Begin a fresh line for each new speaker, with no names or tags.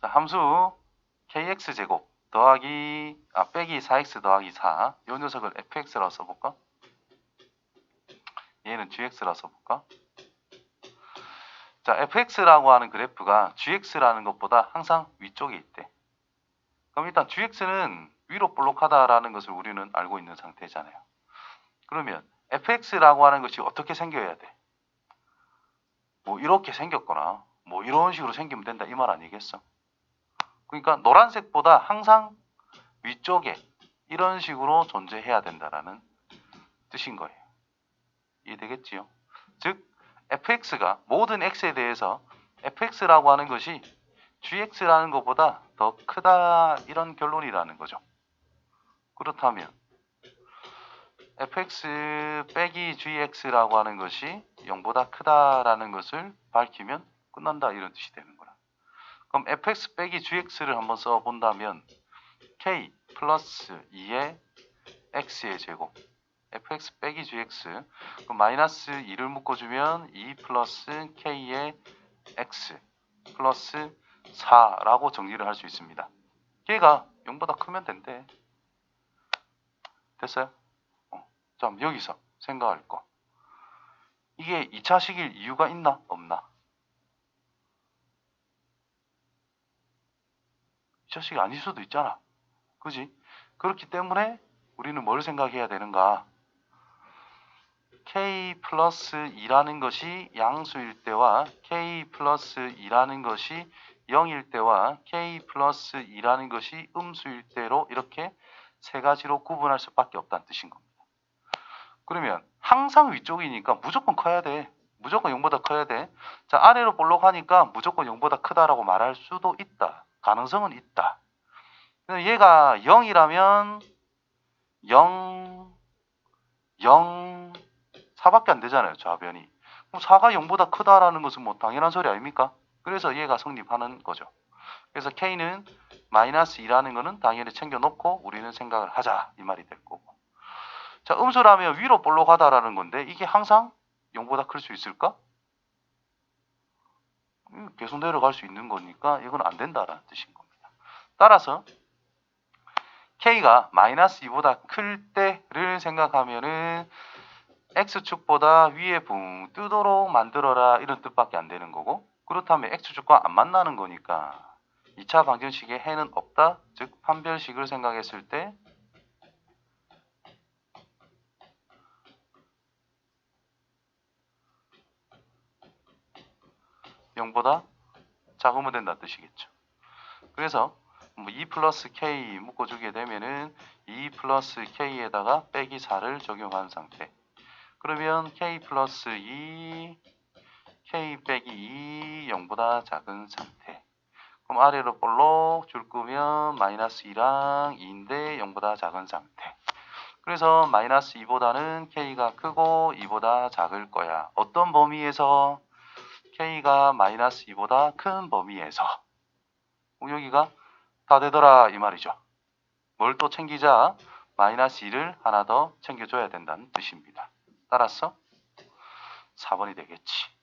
자, 함수 kx제곱 더하기 아 빼기 4x 더하기 4. 이 녀석을 fx라고 써볼까? 얘는 gx라고 써볼까? 자, fx라고 하는 그래프가 gx라는 것보다 항상 위쪽에 있대. 그럼 일단 gx는 위로 볼록하다라는 것을 우리는 알고 있는 상태잖아요. 그러면 fx라고 하는 것이 어떻게 생겨야 돼? 뭐 이렇게 생겼거나 뭐 이런 식으로 생기면 된다 이 말 아니겠어? 그러니까 노란색보다 항상 위쪽에 이런 식으로 존재해야 된다라는 뜻인 거예요. 이해되겠지요? 즉 fx가 모든 x에 대해서 fx라고 하는 것이 gx라는 것보다 더 크다 이런 결론이라는 거죠. 그렇다면 fx 빼기 gx라고 하는 것이 0보다 크다라는 것을 밝히면 끝난다 이런 뜻이 되는. 그럼 fx 빼기 gx를 한번 써본다면 k 플러스 2의 x의 제곱 fx 빼기 gx 그럼 마이너스 2를 묶어주면 2 플러스 k의 x 플러스 4라고 정리를 할 수 있습니다. 걔가 0보다 크면 된대. 됐어요? 어. 자, 여기서 생각할 거. 이게 2차식일 이유가 있나? 없나? 2차식이 아닐 수도 있잖아. 그지? 그렇기 때문에 우리는 뭘 생각해야 되는가? k 플러스 2라는 것이 양수일 때와 k 플러스 2라는 것이 0일 때와 k 플러스 2라는 것이 음수일 때로 이렇게 세 가지로 구분할 수밖에 없다는 뜻인 겁니다. 그러면 항상 위쪽이니까 무조건 커야 돼. 무조건 0보다 커야 돼. 자, 아래로 볼록하니까 무조건 0보다 크다라고 말할 수도 있다. 가능성은 있다. 얘가 0이라면 0, 0, 4밖에 안 되잖아요. 좌변이. 그럼 4가 0보다 크다라는 것은 뭐 당연한 소리 아닙니까? 그래서 얘가 성립하는 거죠. 그래서 K는 마이너스 2라는 거는 당연히 챙겨놓고 우리는 생각을 하자 이 말이 될 거고. 자, 음수라면 위로 볼록하다라는 건데 이게 항상 0보다 클 수 있을까? 음, 계속 내려갈 수 있는 거니까 이건 안 된다라는 뜻인 겁니다. 따라서 K가 마이너스 2보다 클 때를 생각하면은 X축보다 위에 붕 뜨도록 만들어라 이런 뜻밖에 안 되는 거고 그렇다면 X축과 안 만나는 거니까 2차 방정식에 해는 없다 즉 판별식을 생각했을 때 영보다 작으면 된다는 뜻이겠죠. 그래서 뭐 2 플러스 k 묶어주게 되면은 2 플러스 k에다가 빼기 4를 적용한 상태. 그러면 k 플러스 2, k 빼기 2, 0보다 작은 상태. 그럼 아래로 볼록 줄 거면 마이너스 2랑 2인데 0보다 작은 상태. 그래서 마이너스 2보다는 k가 크고 2보다 작을 거야. 어떤 범위에서? K가 마이너스 2보다 큰 범위에서. 여기가 다 되더라 이 말이죠. 뭘 또 챙기자? 마이너스 2를 하나 더 챙겨줘야 된다는 뜻입니다. 따라서 4번이 되겠지.